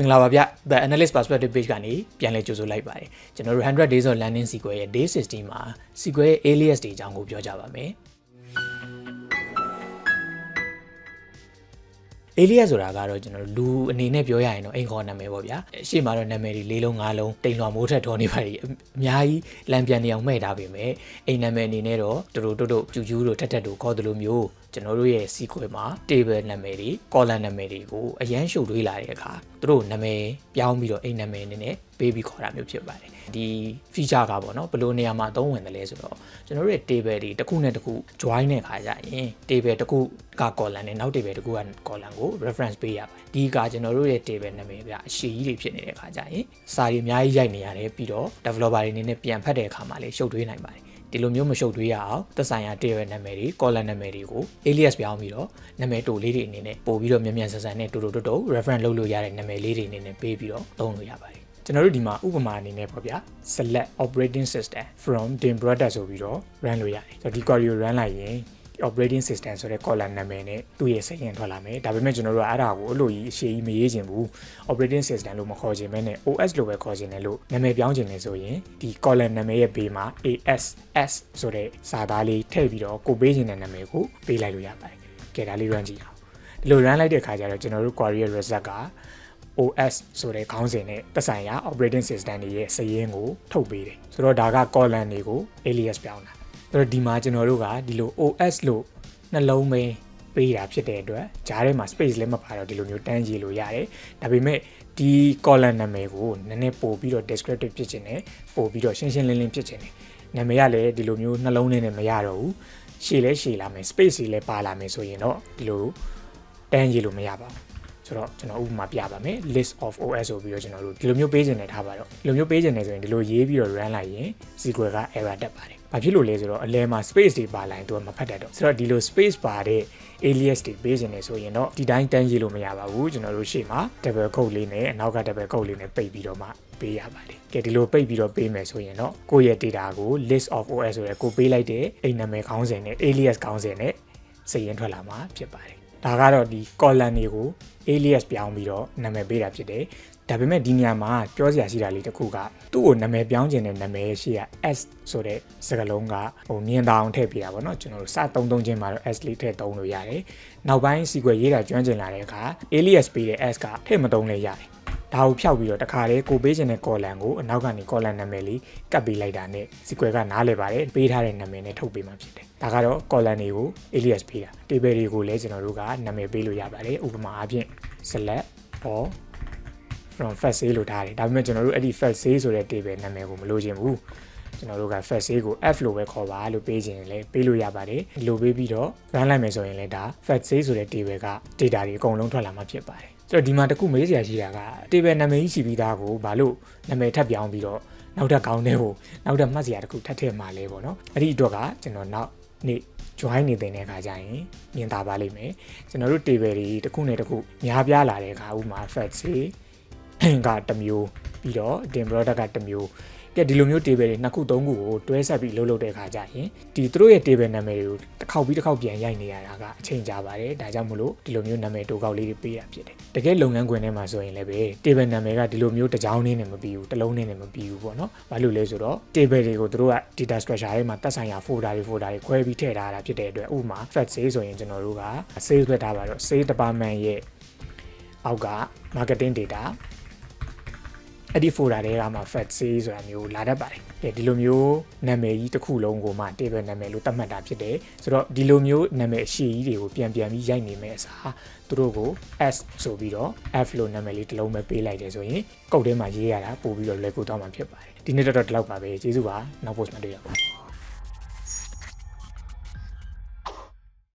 မင်္ဂလာပါဗျ The Analyst Perspective Page ကနေပြန်လည်ကြိုဆိုလိုက်ပါတယ်ကျွန်တော်တို့100 Days of Landing Sequel ရဲ့ Day 16မှာ Sequel ရဲ့ alias တွေအကြောင်းကိုပြောကြပါမယ် alias ဆိုတာကတော့ကျွန်တော်တို့လူအနေနဲ့ပြောရရင်တော့အိမ်ခေါ်နာမည်ပေါ့ဗျာအရှိမတော့နာမည်တွေလေးလုံးငါးလုံးတိမ်လွှာမိုးထက်တော်နေပါလိအများကြီးလမ်းပြန်နေအောင်မှဲ့ထားပေမဲ့အိမ်နာမည်အနေနဲ့တော့တူတူတုတ်တုတ်ကျူကျူးတို့ထက်ထက်တို့ခေါ်တယ်လို့မျိုး ကျွန်တော်တို့ရဲ့ sequel မှာ table နာမည်တွေ column နာမည်တွေကိုအရန်ရှုပ်ထွေးလာတဲ့အခါသူတို့နာမည်ပြောင်းပြီးတော့အိမ်နာမည်အနေနဲ့ပေးပြီးခေါ်တာမျိုးဖြစ်ပါတယ်ဒီ feature ကပေါ့နော်ဘယ်လိုနေရာမှာအသုံးဝင်တယ်လဲဆိုတော့ကျွန်တော်တို့ရဲ့ table တွေတစ်ခုနဲ့တစ်ခု join တဲ့ခါကျရင် table တစ်ခုက column နဲ့နောက် table တစ်ခုက column ကို reference ပေးရပါတယ်ဒီကကျွန်တော်တို့ရဲ့ table နာမည်ပြအရှိကြီးတွေဖြစ်နေတဲ့ခါကျရင်စာတွေအများကြီးရိုက်နေရတယ်ပြီးတော့ developer တွေအနေနဲ့ပြန်ဖတ်တဲ့အခါမှာလည်းရှုပ်ထွေးနိုင်ပါတယ် ဒီလိုမျိုးမရှုပ်ထွေးရအောင်သက်ဆိုင်ရာ table နာမည်တွေ column နာမည်တွေကို alias ပြောင်းပြီးတော့နာမည်တိုလေးတွေအနေနဲ့ပို့ပြီးတော့မြန်မြန်ဆန်ဆန်နဲ့တူတူတူတူ reference လုပ်လို့ရတဲ့နာမည်လေးတွေအနေနဲ့ပေးပြီးတော့သုံးလို့ရပါတယ်ကျွန်တော်တို့ဒီမှာဥပမာအနေနဲ့ပေါ့ဗျာ select operating system from dim product ဆိုပြီးတော့ run လို့ရတယ်ဆိုတော့ဒီ query ကို run လိုက်ရင် operating system ဆိုတဲ့ column နာမည်နဲ့သူ့ရဲ့စိတ်ရင်ထွက်လာမယ်ဒါပေမဲ့ကျွန်တော်တို့ကအဲ့ဒါကိုအလို့ကြီးအရှိကြီးမရေးချင်ဘူး operating system လို့မခေါ်ချင်ဘဲနဲ့ OS လို့ပဲခေါ်ချင်တယ်လို့နာမည်ပြောင်းချင်တယ်ဆိုရင်ဒီ column နာမည်ရဲ့ဘေးမှာ ASS ဆိုတဲ့စာသားလေးထည့်ပြီးတော့ကိုပေးချင်တဲ့နာမည်ကိုပေးလိုက်လို့ရပါတယ်ကဲဒါလေး run ကြည့်အောင်ဒီလို run လိုက်တဲ့အခါကျတော့ကျွန်တော်တို့ query ရဲ့ result က OS ဆိုတဲ့ခေါင်းစဉ်နဲ့သက်ဆိုင်ရာ operating system တွေရဲ့စာရင်းကိုထုတ်ပေးတယ်ဆိုတော့ဒါက column တွေကို alias ပြောင်းတာ ဆိုတော့ဒီမှာကျွန်တော်တို့ကဒီလို OS လို့နှလုံးပဲပေးတာဖြစ်တဲ့အတွက်ဂျားထဲမှာ space လည်းမပါတော့ဒီလိုမျိုးတန်းကြီးလို့ရတယ်ဒါပေမဲ့ဒီ column နာမည်ကိုနည်းနည်းပို့ပြီးတော့ descriptive ဖြစ်ခြင်းနဲ့ပို့ပြီးတော့ရှင်းရှင်းလင်းလင်းဖြစ်ခြင်းနဲ့နာမည်ကလည်းဒီလိုမျိုးနှလုံးနဲ့မရတော့ဘူးရှည်လဲရှည်လာမယ် space တွေလည်းပါလာမယ်ဆိုရင်တော့ဒီလိုတန်းကြီးလို့မရပါဘူး ဆိုတော့ကျွန်တော်ဥပမာပြပါမယ် list of os ဆိုပြီးတော့ကျွန်တော်တို့ဒီလိုမျိုးပေးခြင်းနဲ့ထားပါတော့ဒီလိုမျိုးပေးခြင်းနဲ့ဆိုရင်ဒီလိုရေးပြီးတော့ run လိုက်ရင် SQL က error တက်ပါတယ်။ဘာဖြစ်လို့လဲဆိုတော့အလဲမှာ space တွေပါလာရင်သူကမဖတ်တတ်တော့ဆိုတော့ဒီလို space ပါတဲ့ alias တွေပေးခြင်းနဲ့ဆိုရင်တော့ဒီတိုင်းတန်းရေးလို့မရပါဘူးကျွန်တော်တို့ရှေ့မှာ double quote လေးနဲ့အနောက်က double quote လေးနဲ့ပိတ်ပြီးတော့မှပေးရပါတယ်။ကဲဒီလိုပိတ်ပြီးတော့ပေးမယ်ဆိုရင်တော့ကိုယ့်ရဲ့ data ကို list of os ဆိုတဲ့ကိုပေးလိုက်တဲ့အိမ်နာမည်ခေါင်းစဉ်နဲ့ alias ခေါင်းစဉ်နဲ့စည်ရင်ထွက်လာမှာဖြစ်ပါတယ်။ ဒါကတော့ဒီ column တွေကို alias ပြောင်းပြီးတော့နာမည်ပေးတာဖြစ်တယ်။ဒါပေမဲ့ဒီနေရာမှာပြောစရာရှိတာလေးတစ်ခုကသူ့ကိုနာမည်ပြောင်းခြင်းနဲ့နာမည်ရှိရ S ဆိုတဲ့စကားလုံးကဟိုမြင်သာအောင်ထည့်ပြတာပေါ့နော်ကျွန်တော်တို့စသုံးသုံးချင်းမှာတော့ S လေးထည့်သုံးလို့ရတယ်။နောက်ပိုင်း SQL ရေးတာကျွမ်းကျင်လာတဲ့အခါ alias ပေးတဲ့ S ကထည့်မသုံးလဲရတယ်။ ဒါကိုဖျောက်ပြီးတော့တခါလေကိုပေးခြင်းတဲ့ column ကိုအနောက်ကနေ column နာမည်လေးကပ်ပေးလိုက်တာနဲ့ SQL ကနားလည်ပါတယ်ပေးထားတဲ့နာမည်နဲ့ထုတ်ပေးမှဖြစ်တယ်။ဒါကတော့ column တွေကို alias ပေးတာ table တွေကိုလည်းကျွန်တော်တို့ကနာမည်ပေးလို့ရပါတယ်။ဥပမာအားဖြင့် select or from first sale လို့ထားတယ်ဒါပေမဲ့ကျွန်တော်တို့အဲ့ဒီ first sale ဆိုတဲ့ table နာမည်ကိုမလိုချင်ဘူးကျွန်တော်တို့က first sale ကို f လို့ပဲခေါ်ပါလို့ပေးခြင်းလည်းပေးလို့ရပါတယ်ဒီလိုပေးပြီးတော့ run လိုက်မယ်ဆိုရင်လည်းဒါ first sale ဆိုတဲ့ table က data တွေအကုန်လုံးထွက်လာမှာဖြစ်ပါတယ် ဆိုတော့ဒီမှာတခုမေးစရာရှိတာက table နာမည်ကြီးရှိပြီးသားကိုဘာလို့နာမည်ထပ်ပြောင်းပြီးတော့နောက်ထပ်ကောင်းတဲ့ဟိုနောက်ထပ်မှတ်စရာတခုထပ်ထည့်မှာလဲပေါ့နော်အဲ့ဒီအတွက်ကကျွန်တော်နောက်နေ့ join နေတဲ့အခါကျရင်မြင်သာပါလိမ့်မယ်ကျွန်တော်တို့ table တွေတစ်ခုနဲ့တစ်ခုများပြားလာတဲ့အခါဥမာ fact စီကတစ်မျိုးပြီးတော့ dim product ကတစ်မျိုး ကဲဒီလိုမျိုး table တွေနှစ်ခုသုံးခုကိုတွဲဆက်ပြီးလှုပ်လှုပ်တဲ့အခါကျရင်ဒီသူတို့ရဲ့ table နာမည်တွေကိုတစ်ခေါက်ပြီးတစ်ခေါက်ပြန်ရိုက်နေရတာကအချိန်ကြာပါတယ်ဒါကြောင့်မလို့ဒီလိုမျိုးနာမည်တိုးကောက်လေးတွေပေးတာဖြစ်တယ်တကယ်လုပ်ငန်းခွင်ထဲမှာဆိုရင်လည်းပဲ table နာမည်ကဒီလိုမျိုးတစ်ကြောင်းနေနဲ့မပြီးဘူးတစ်လုံးနေနဲ့မပြီးဘူးပေါ့နော်ဘာလို့လဲဆိုတော့ table တွေကိုသူတို့က data structure ထဲမှာတက်ဆိုင်ရာ folder တွေ folder တွေခွဲပြီးထည့်ထားတာဖြစ်တဲ့အတွက်ဥပမာ fact sale ဆိုရင်ကျွန်တော်တို့က sales ဆွဲထားပါတော့ sales department ရဲ့အောက်က marketing data အဲ့ဒီ folder တွေကမှ fact say ဆိုတာမျိုးလာတတ်ပါတယ်။ဒီလိုမျိုးနာမည်ကြီးတစ်ခုလုံးကိုမှ table နာမည်လို့သတ်မှတ်တာဖြစ်တယ်။ဆိုတော့ဒီလိုမျိုးနာမည်အရှိကြီးတွေကိုပြန်ပြန်ပြီးရိုက်နေမယ့်အစားသူတို့ကို S ဆိုပြီးတော့ F လို့နာမည်လေးတစ်လုံးပဲပေးလိုက်တယ်ဆိုရင်ကုတ်ထဲမှာရေးရတာပို့ပြီးတော့လွယ်ကူသွားမှာဖြစ်ပါတယ်။ဒီနေ့တော့တော့ဒီလောက်ပါပဲ။ကျေးဇူးပါ။နောက် post မှာတွေ့ရပါမယ်။